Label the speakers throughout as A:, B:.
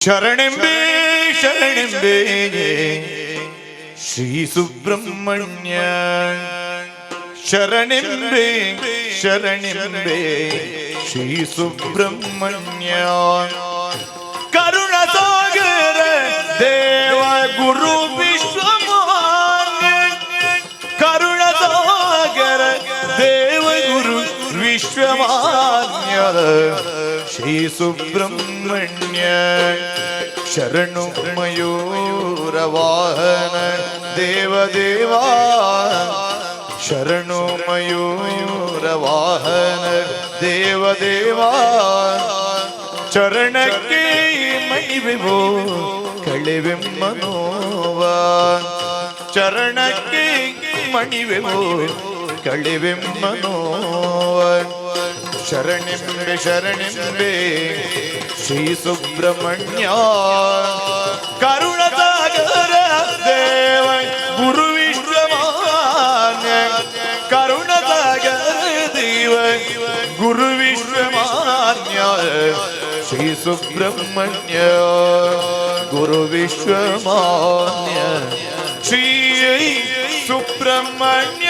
A: ശരണെമ്പേ ശരണെമ്പേ ശ്രീ സുബ്രഹ്മണ്യ. ശരണെമ്പേ ശരണെമ്പേ ശ്രീ സുബ്രഹ്മണ്യ. കരുണസാഗര ദേവ ഗുരു വിശ്വമാന്യ കരുണസാഗര ദേവഗുരു വിശ്വമാന്യ. ശ്രീ സുബ്രഹ്മണ്യ ശരണു മയൂരവാഹന ദേവദേവ ശരണു മയൂരവാഹന ദേവദേവ ചരണക്കേ മൈ വിഭോ കളിവിമ്മനോവ ചരണക്കേ മണിവിഭോ കളിവിമ്മനോവ ಶರಣಿಂಬೆ ಶರಣಿಂಬೆ ಶ್ರೀ ಸುಬ್ರಹ್ಮಣ್ಯ ಕರುಣಸಾಗರ ದೇವ ಗುರು ವಿಶ್ವಮಾನ್ಯ ಕರುಣಸಾಗರ ದೇವ ಗುರು ವಿಶ್ವಮಾನ್ಯ ಶ್ರೀ ಸುಬ್ರಹ್ಮಣ್ಯ ಗುರು ವಿಶ್ವಮಾನ್ಯ ಶ್ರೀ ಸುಬ್ರಹ್ಮಣ್ಯ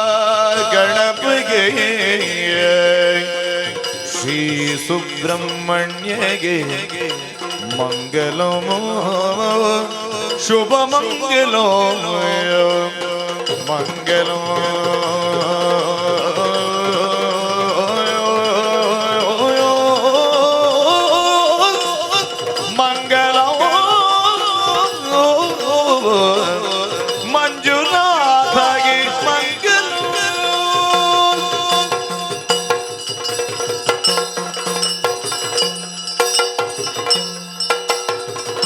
A: ಶ್ರೀ ಸುಬ್ರಹ್ಮಣ್ಯಗೆ ಮಂಗಲಮೋ ಶುಭ ಮಂಗಲೋ ಮಂಗಲೋ.